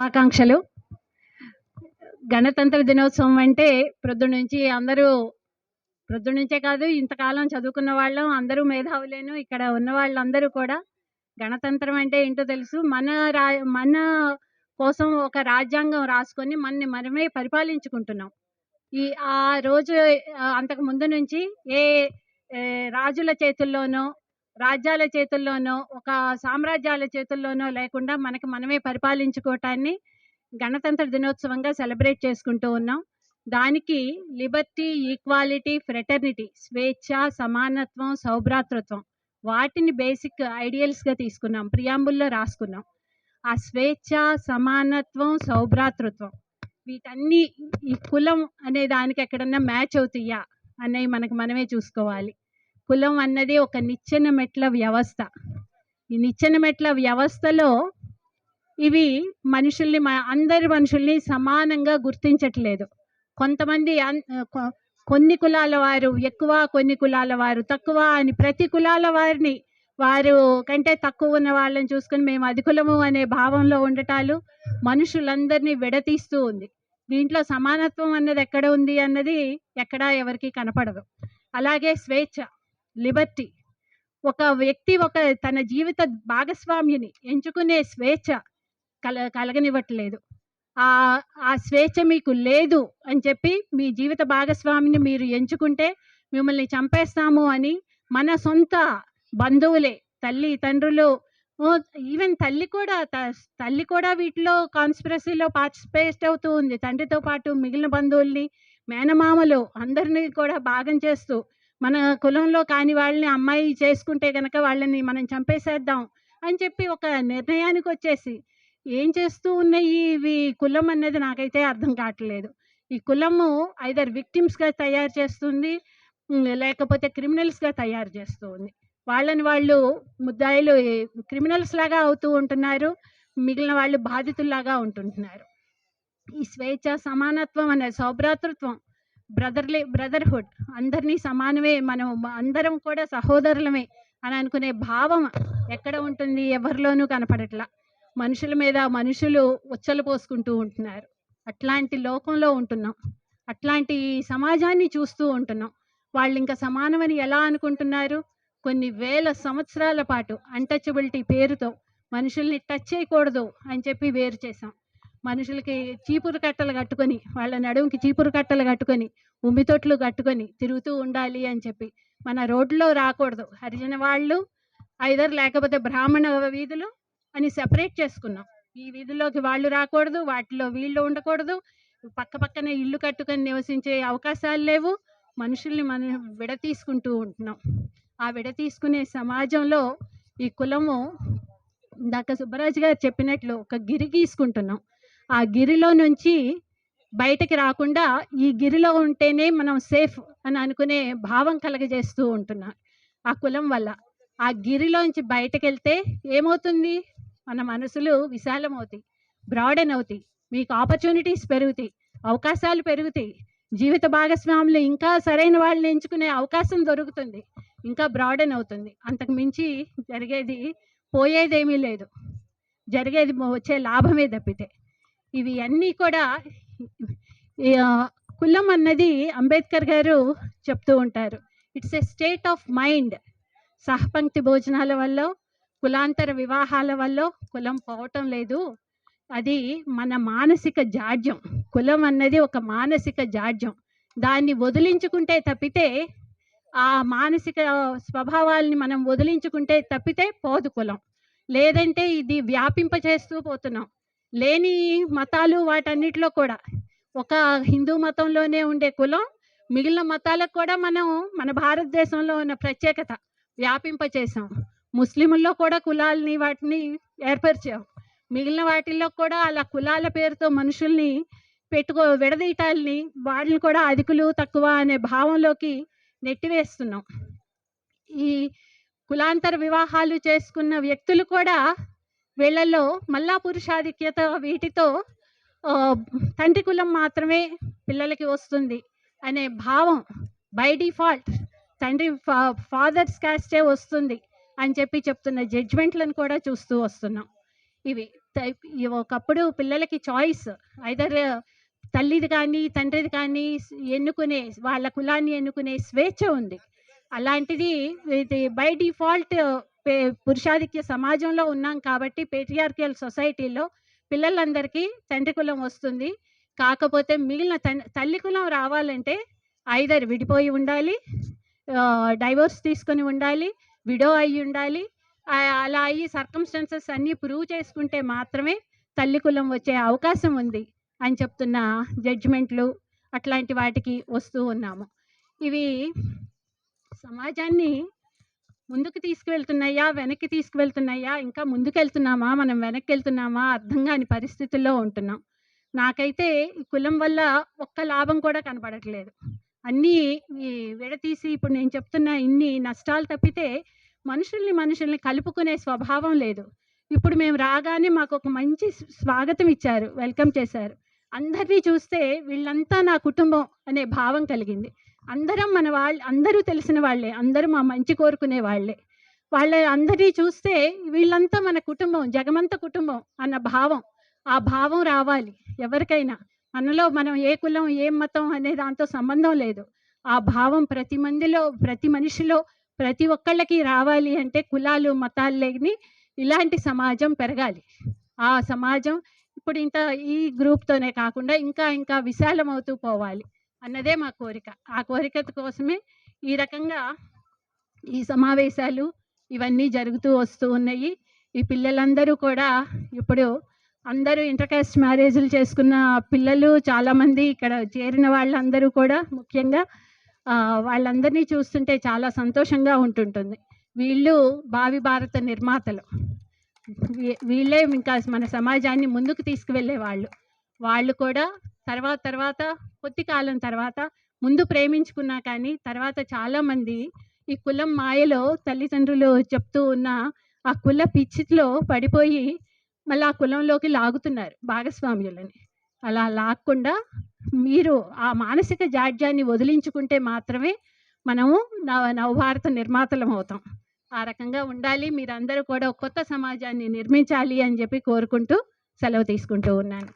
శుభాకాంక్షలు. గణతంత్ర దినోత్సవం అంటే ప్రొద్దు నుంచి అందరూ ప్రొద్దు నుంచే కాదు ఇంతకాలం చదువుకున్న వాళ్ళం అందరూ మేధావులేను ఇక్కడ ఉన్న వాళ్ళందరూ కూడా గణతంత్రం అంటే ఏంటో తెలుసు. మన రా మన కోసం ఒక రాజ్యాంగం రాసుకొని మనని మనమే పరిపాలించుకుంటున్నాం. ఈ ఆ రోజు అంతకు ముందు నుంచి ఏ, రాజుల చేతుల్లోనో రాజ్యాల చేతుల్లోనో ఒక సామ్రాజ్యాల చేతుల్లోనో లేకుండా మనకి మనమే పరిపాలించుకోవటాన్ని గణతంత్ర దినోత్సవంగా సెలబ్రేట్ చేసుకుంటూ ఉన్నాం. దానికి లిబర్టీ ఈక్వాలిటీ ఫ్రెటర్నిటీ స్వేచ్ఛ సమానత్వం సౌభ్రాతృత్వం వాటిని బేసిక్ ఐడియల్స్గా తీసుకున్నాం ప్రియాంబుల్లో రాసుకున్నాం. ఆ స్వేచ్ఛ సమానత్వం సౌభ్రాతృత్వం వీటన్ని ఈ కులం అనే దానికి ఎక్కడన్నా మ్యాచ్ అవుతాయా అనేవి మనకు మనమే చూసుకోవాలి. కులం అన్నది ఒక నిచ్చెన మెట్ల వ్యవస్థ. ఈ నిచ్చెన మెట్ల వ్యవస్థలో ఇవి మనుషుల్ని మ- అందరి మనుషుల్ని సమానంగా గుర్తించట్లేదు. కొంతమంది అన్- కొ- కొన్ని కులాల వారు ఎక్కువ కొన్ని కులాల వారు తక్కువ అని ప్రతి కులాల వారిని వారు కంటే తక్కువ ఉన్న వాళ్ళని చూసుకుని మేము అధికులము అనే భావంలో ఉండటాలు మనుషులందరినీ విడతీస్తూ ఉంది. దీంట్లో సమానత్వం అన్నది ఎక్కడ ఉంది అన్నది ఎక్కడా ఎవరికి కనపడదు. అలాగే స్వేచ్ఛ. లిబర్టీ. ఒక వ్యక్తి ఒక తన జీవిత భాగస్వామిని ఎంచుకునే స్వేచ్ఛ కల కలగనివ్వట్లేదు. ఆ ఆ స్వేచ్ఛ మీకు లేదు అని చెప్పి మీ జీవిత భాగస్వామిని మీరు ఎంచుకుంటే మిమ్మల్ని చంపేస్తాము అని మన సొంత బంధువులే తల్లి తండ్రులు ఈవెన్ తల్లి కూడా త- తల్లి కూడా వీటిలో కాన్స్పిరసీలో పార్టిసిపేట్ అవుతూ ఉంది. తండ్రితో పాటు మిగిలిన బంధువుల్ని మేనమామలు అందరినీ కూడా భాగం చేస్తూ మన కులంలో కాని వాళ్ళని అమ్మాయి చేసుకుంటే కనుక వాళ్ళని మనం చంపేసేద్దాం అని చెప్పి ఒక నిర్ణయానికి వచ్చేసి ఏం చేస్తూ ఉన్నాయి ఇవి కులం అనేది నాకైతే అర్థం కావట్లేదు. ఈ కులము ఐదర్ విక్టిమ్స్గా తయారు చేస్తుంది లేకపోతే క్రిమినల్స్గా తయారు చేస్తుంది. వాళ్ళని వాళ్ళు ముద్దాయిలు క్రిమినల్స్ లాగా అవుతూ ఉంటున్నారు మిగిలిన వాళ్ళు బాధితుల్లాగా ఉంటుంటున్నారు ఈ స్వేచ్ఛ సమానత్వం అనే సౌభ్రాతృత్వం బ్రదర్లే బ్రదర్హుడ్. అందరినీ సమానమే మనం అందరం కూడా సహోదరులమే అని అనుకునే భావం ఎక్కడ ఉంటుంది? ఎవరిలోనూ కనపడట్లా. మనుషుల మీద మనుషులు ఉచ్చలు పోసుకుంటూ ఉంటున్నారు. అట్లాంటి లోకంలో ఉంటున్నాం. అట్లాంటి సమాజాన్ని చూస్తూ ఉంటున్నాం. వాళ్ళు ఇంకా సమానమని ఎలా అనుకుంటున్నారు? కొన్ని వేల సంవత్సరాల పాటు అన్టచబిలిటీ పేరుతో మనుషుల్ని టచ్ చేయకూడదు అని చెప్పి వేరు చేశాం. మనుషులకి చీపురు కట్టలు కట్టుకొని వాళ్ళ నడుముకి చీపురు కట్టలు కట్టుకొని ఉమ్మితొట్లు కట్టుకొని తిరుగుతూ ఉండాలి అని చెప్పి. మన రోడ్లో రాకూడదు. హరిజన వాళ్ళు ఐదర్ లేకపోతే బ్రాహ్మణ వీధులు అని సెపరేట్ చేసుకున్నాం. ఈ వీధుల్లోకి వాళ్ళు రాకూడదు వాటిలో వీళ్ళు ఉండకూడదు. పక్క పక్కనే ఇల్లు కట్టుకొని నివసించే అవకాశాలు లేవు. మనుషుల్ని మనం విడతీసుకుంటూ ఉంటున్నాం. ఆ విడతీసుకునే సమాజంలో ఈ కులము ఇందాక సుబ్బరాజు గారు చెప్పినట్లు ఒక గిరి గీసుకుంటున్నాం. ఆ గిరిలో నుంచి బయటకి రాకుండా ఈ గిరిలో ఉంటేనే మనం సేఫ్ అని అనుకునే భావం కలగజేస్తూ ఉంటున్నాం ఆ కులం వల్ల. ఆ గిరిలోంచి బయటకు వెళ్తే ఏమవుతుంది? మన మనసులు విశాలమవుతాయి బ్రాడన్ అవుతాయి మీకు ఆపర్చునిటీస్ పెరుగుతాయి అవకాశాలు పెరుగుతాయి. జీవిత భాగస్వాములు ఇంకా సరైన వాళ్ళని ఎంచుకునే అవకాశం దొరుకుతుంది ఇంకా బ్రాడన్ అవుతుంది. అంతకు మించి జరిగేది పోయేదేమీ లేదు. జరిగేది వచ్చే లాభమే తప్పితే. ఇవి అన్నీ కూడా కులం అన్నది అంబేద్కర్ గారు చెప్తూ ఉంటారు. It's a state of mind సహపంక్తి భోజనాల వల్ల కులాంతర వివాహాల వల్ల కులం పోవటం లేదు. అది మన మానసిక జాడ్యం. కులం అన్నది ఒక మానసిక జాడ్యం. దాన్ని వదిలించుకుంటే తప్పితే ఆ మానసిక స్వభావాల్ని మనం వదిలించుకుంటే తప్పితే పోదు కులం. లేదంటే ఇది వ్యాపింప చేస్తూ పోతున్నాం. లేని మతాలు వాటన్నిటిలో కూడా ఒక హిందూ మతంలోనే ఉండే కులం మిగిలిన మతాలకు కూడా మనం మన భారతదేశంలో ఉన్న ప్రత్యేకత వ్యాపింప చేసాం ముస్లింల్లో కూడా కులాలని వాటిని ఏర్పరిచాం. మిగిలిన వాటిల్లో కూడా అలా కులాల పేరుతో మనుషుల్ని పెట్టుకో విడదీయటాలని వాళ్ళని కూడా అధికులు తక్కువ అనే భావంలోకి నెట్టివేస్తున్నాం. ఈ కులాంతర వివాహాలు చేసుకున్న వ్యక్తులు కూడా వీళ్ళల్లో మల్లా పురుషాధిక్యత వీటితో తండ్రి కులం మాత్రమే పిల్లలకి వస్తుంది అనే భావం బై డిఫాల్ట్ తండ్రి ఫాదర్స్ క్యాస్టే వస్తుంది అని చెప్పి చెప్తున్న జడ్జ్మెంట్లను కూడా చూస్తూ వస్తున్నాం. ఇవి ఒకప్పుడు పిల్లలకి చాయిస్ ఐదర్ తల్లిది కానీ తండ్రిది కానీ ఎన్నుకునే వాళ్ళ కులాన్ని ఎన్నుకునే స్వేచ్ఛ ఉంది. అలాంటిది ఇది బై డిఫాల్ట్ పురుషాధిక్య సమాజంలో ఉన్నాం కాబట్టి పేట్రియార్కియల్ సొసైటీలో పిల్లలందరికీ తండ్రి కులం వస్తుంది. కాకపోతే మిగిలిన తల్లి కులం రావాలంటే ఐదర్ విడిపోయి ఉండాలి డైవోర్స్ తీసుకొని ఉండాలి విడో అయి ఉండాలి. అలా అయ్యి సర్కమ్స్టాన్సెస్ అన్నీ ప్రూవ్ చేసుకుంటే మాత్రమే తల్లి కులం వచ్చే అవకాశం ఉంది అని చెప్తున్న జడ్జిమెంట్లు అట్లాంటి వాటికి వస్తూ ఉన్నాము. ఇవి సమాజాన్ని ముందుకు తీసుకువెళ్తున్నాయా? వెనక్కి తీసుకువెళ్తున్నాయా? ఇంకా ముందుకెళ్తున్నామా? మనం వెనక్కి వెళ్తున్నామా అర్థం కాని పరిస్థితుల్లో ఉంటున్నాం. నాకైతే ఈ కులం వల్ల ఒక్క లాభం కూడా కనపడట్లేదు అన్నీ విడతీసి ఇప్పుడు నేను చెప్తున్న ఇన్ని నష్టాలు తప్పితే మనుషుల్ని మనుషుల్ని కలుపుకునే స్వభావం లేదు. ఇప్పుడు మేము రాగానే మాకు ఒక మంచి స్వాగతం ఇచ్చారు వెల్కమ్ చేశారు. అందరినీ చూస్తే వీళ్ళంతా నా కుటుంబం అనే భావం కలిగింది. అందరం మన వాళ్ళు అందరూ తెలిసిన వాళ్ళే అందరూ మా మంచి కోరుకునే వాళ్ళే. వాళ్ళ అందరినీ చూస్తే వీళ్ళంతా మన కుటుంబం జగమంత కుటుంబం అన్న భావం ఆ భావం రావాలి ఎవరికైనా. మనలో మనం ఏ కులం ఏ మతం అనే దాంతో సంబంధం లేదు. ఆ భావం ప్రతి మందిలో ప్రతి మనిషిలో ప్రతి ఒక్కళ్ళకి రావాలి అంటే కులాలు మతాలు లేని ఇలాంటి సమాజం పెరగాలి. ఆ సమాజం ఇప్పుడు ఇంత ఈ గ్రూప్తోనే కాకుండా ఇంకా ఇంకా విశాలమవుతూ పోవాలి. అన్నదే మా కోరిక. ఆ కోరిక కోసమే ఈ రకంగా ఈ సమావేశాలు ఇవన్నీ జరుగుతూ వస్తూ ఉన్నాయి. ఈ పిల్లలందరూ కూడా ఇప్పుడు అందరూ ఇంటర్కాస్ట్ మ్యారేజ్లు చేసుకున్న పిల్లలు చాలామంది ఇక్కడ చేరిన వాళ్ళందరూ కూడా ముఖ్యంగా వాళ్ళందరినీ చూస్తుంటే చాలా సంతోషంగా ఉంటుంటుంది. వీళ్ళు భావి భారత నిర్మాతలు. వీ- వీళ్ళే ఇంకా మన సమాజాన్ని ముందుకు తీసుకువెళ్ళే వాళ్ళు వాళ్ళు కూడా తర్వాత తర్వాత కొద్ది కాలం తర్వాత ముందు ప్రేమించుకున్నా కానీ తర్వాత చాలామంది ఈ కులం మాయలో తల్లిదండ్రులు చెప్తూ ఉన్న ఆ కుల పిచ్చిలో పడిపోయి మళ్ళీ ఆ కులంలోకి లాగుతున్నారు భాగస్వామ్యులని అలా లాక్కుండా మీరు ఆ మానసిక జాడ్యాన్ని వదిలించుకుంటే మాత్రమే మనము నవ నవభారత నిర్మాతలం అవుతాం. ఆ రకంగా ఉండాలి మీరందరూ కూడా కొత్త సమాజాన్ని నిర్మించాలి అని చెప్పి కోరుకుంటూ సెలవు తీసుకుంటూ ఉన్నాను.